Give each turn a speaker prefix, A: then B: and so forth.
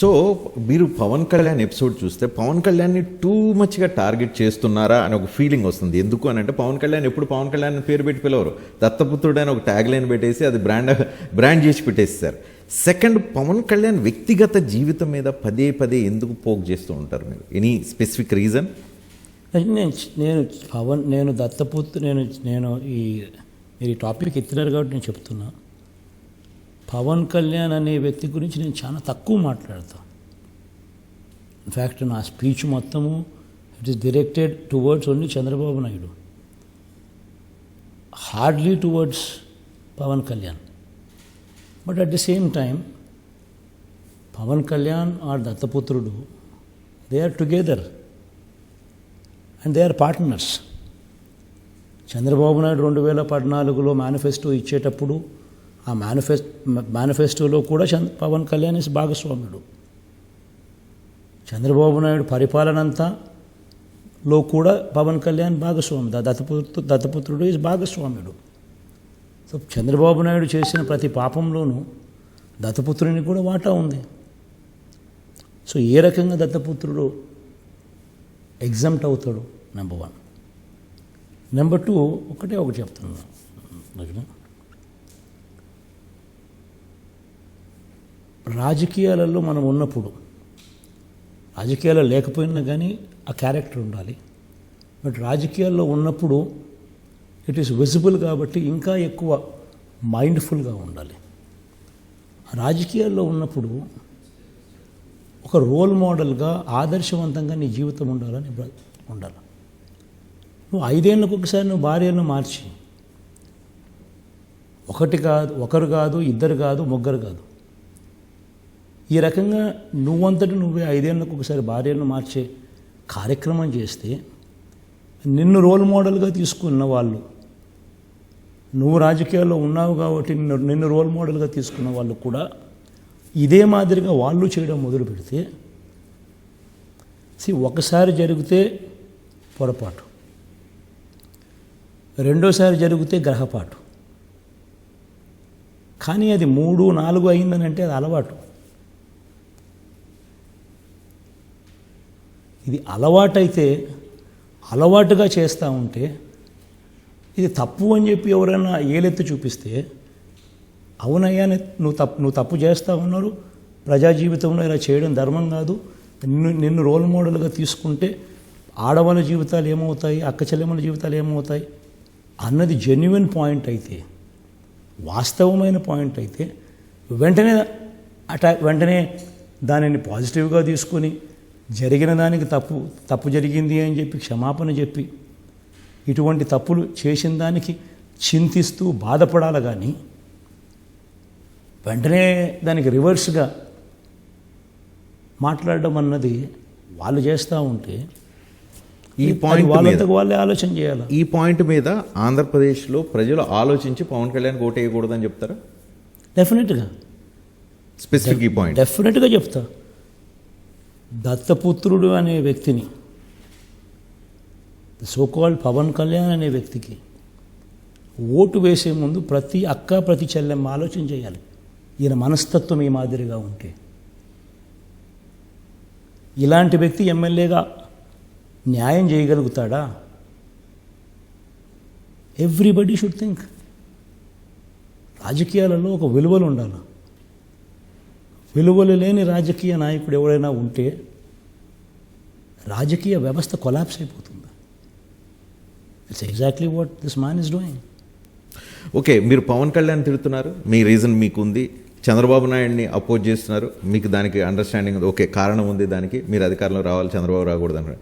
A: So మీరు Pawan Kalyan episode చూస్తే పవన్ కళ్యాణ్ని టూ మచ్గా టార్గెట్ చేస్తున్నారా అని ఒక ఫీలింగ్ వస్తుంది. ఎందుకు అని అంటే పవన్ కళ్యాణ్ ఎప్పుడు పవన్ కళ్యాణ్ పేరు పెట్టి పిలవరు. దత్తపుత్రుడు అని ఒక ట్యాగ్ లైన్ పెట్టేసి అది బ్రాండ్ బ్రాండ్ చేసి పెట్టేస్తారు. సెకండ్ పవన్ కళ్యాణ్ వ్యక్తిగత జీవితం మీద పదే పదే ఎందుకు పోక్ చేస్తూ ఉంటారు మీరు? ఎనీ స్పెసిఫిక్ రీజన్
B: నేను నేను పవన్ నేను దత్తపుత్రు నేను నేను ఈ మీరు ఈ టాపిక్ ఎత్తినారు కాబట్టి నేను చెప్తున్నా. పవన్ కళ్యాణ్ అనే వ్యక్తి గురించి నేను చాలా తక్కువ మాట్లాడతాను ఇన్ఫ్యాక్ట్ నా స్పీచ్ మొత్తము it is directed towards only Chandrababu Naidu. Hardly towards Pavan Kalyan. But at the same time Pavan Kalyan are దత్తపుత్రుడు. They are together and they are partners Chandrababu Naidu రెండు వేల పద్నాలుగులో మేనిఫెస్టో ఇచ్చేటప్పుడు ఆ మేనిఫెస్ మేనిఫెస్టోలో కూడా చంద్ర పవన్ కళ్యాణ్ భాగస్వాముడు. చంద్రబాబు నాయుడు పరిపాలనంతా లో కూడా పవన్ కళ్యాణ్ భాగస్వామి దత్తపుత్రు దత్తపుత్రుడు ఇస్ భాగస్వామ్యుడు సో చంద్రబాబు నాయుడు చేసిన ప్రతి పాపంలోనూ దత్తపుత్రుని కూడా వాటా ఉంది. సో ఏ రకంగా దత్తపుత్రుడు ఎగ్జామ్ట్ అవుతాడు? నెంబర్ వన్ నెంబర్ టూ ఒకటే ఒకటి చెప్తున్నాను రాజకీయాలలో మనం ఉన్నప్పుడు రాజకీయాల్లో లేకపోయినా కానీ ఆ క్యారెక్టర్ ఉండాలి. బట్ రాజకీయాల్లో ఉన్నప్పుడు ఇట్ ఈస్ విజిబుల్ కాబట్టి ఇంకా ఎక్కువ మైండ్ఫుల్గా ఉండాలి. రాజకీయాల్లో ఉన్నప్పుడు ఒక రోల్ మోడల్గా ఆదర్శవంతంగా నీ జీవితం ఉండాలని ఉండాలి. నువ్వు ఐదేళ్ళకు ఒకసారి నువ్వు భార్యను మార్చి ఒకటి కాదు ఒకరు కాదు ఇద్దరు కాదు ముగ్గురు కాదు. ఈ రకంగా నువ్వంతటి నువ్వే ఐదేళ్ళకు ఒకసారి భార్యను మార్చే కార్యక్రమం చేస్తే నిన్ను రోల్ మోడల్గా తీసుకున్న వాళ్ళు నువ్వు రాజకీయాల్లో ఉన్నావు కాబట్టి నిన్ను నిన్ను రోల్ మోడల్గా తీసుకున్న వాళ్ళు కూడా ఇదే మాదిరిగా వాళ్ళు చేయడం మొదలు పెడితే సి ఒకసారి జరిగితే పొరపాటు. రెండోసారి జరిగితే గ్రహపాటు. కానీ అది మూడు నాలుగు అయిందని అంటే అది అలవాటు. ఇది అలవాటైతే అలవాటుగా చేస్తూ ఉంటే ఇది తప్పు అని చెప్పి ఎవరైనా ఏలెత్తి చూపిస్తే అవునయ్యా నువ్వు తప్పు నువ్వు తప్పు చేస్తూ ఉన్నారు ప్రజా జీవితంలో ఇలా చేయడం ధర్మం కాదు నిన్ను నిన్ను రోల్ మోడల్గా తీసుకుంటే ఆడవాళ్ళ జీవితాలు ఏమవుతాయి అక్క చెల్లెమ్మల జీవితాలు ఏమవుతాయి అన్నది జెన్యున్ పాయింట్ అయితే వాస్తవమైన పాయింట్ అయితే వెంటనే అటా వెంటనే దానిని పాజిటివ్గా తీసుకొని జరిగిన దానికి తప్పు తప్పు జరిగింది అని చెప్పి క్షమాపణ చెప్పి ఇటువంటి తప్పులు చేసిన దానికి చింతిస్తూ బాధపడాలి కానీ వెంటనే దానికి రివర్స్గా మాట్లాడడం అన్నది వాళ్ళు చేస్తూ ఉంటే
A: ఈ పాయింట్
B: వాళ్ళంతకు వాళ్ళే ఆలోచన చేయాలి.
A: ఈ పాయింట్ మీద ఆంధ్రప్రదేశ్లో ప్రజలు ఆలోచించి పవన్ కళ్యాణ్ ఓటు వేయకూడదని చెప్తారా?
B: డెఫినెట్గా
A: స్పెసిఫిక్ ఈ పాయింట్
B: డెఫినెట్గా చెప్తా. దత్తపుత్రుడు అనే వ్యక్తిని సోకాల్ పవన్ కళ్యాణ్ అనే వ్యక్తికి ఓటు వేసే ముందు ప్రతి అక్క ప్రతి చెల్లెమ్మ ఆలోచన చేయాలి. ఈయన మనస్తత్వం ఈ మాదిరిగా ఉంటే. ఇలాంటి వ్యక్తి ఎమ్మెల్యేగా న్యాయం చేయగలుగుతాడా? ఎవ్రీబడి షుడ్ థింక్ రాజకీయాలలో ఒక విలువలు ఉండాలి. విలువలు లేని రాజకీయ నాయకుడు ఎవరైనా ఉంటే రాజకీయ వ్యవస్థ కొలాప్స్ అయిపోతుంది. It's exactly what this man is doing
A: okay మీరు పవన్ కళ్యాణ్ తిడుతున్నారు. మీ రీజన్ మీకు ఉంది చంద్రబాబు నాయుడిని అపోజ్ చేస్తున్నారు. మీకు దానికి అండర్స్టాండింగ్ ఓకే కారణం ఉంది దానికి. మీరు అధికారంలో రావాలి చంద్రబాబు రాకూడదు అన్నారు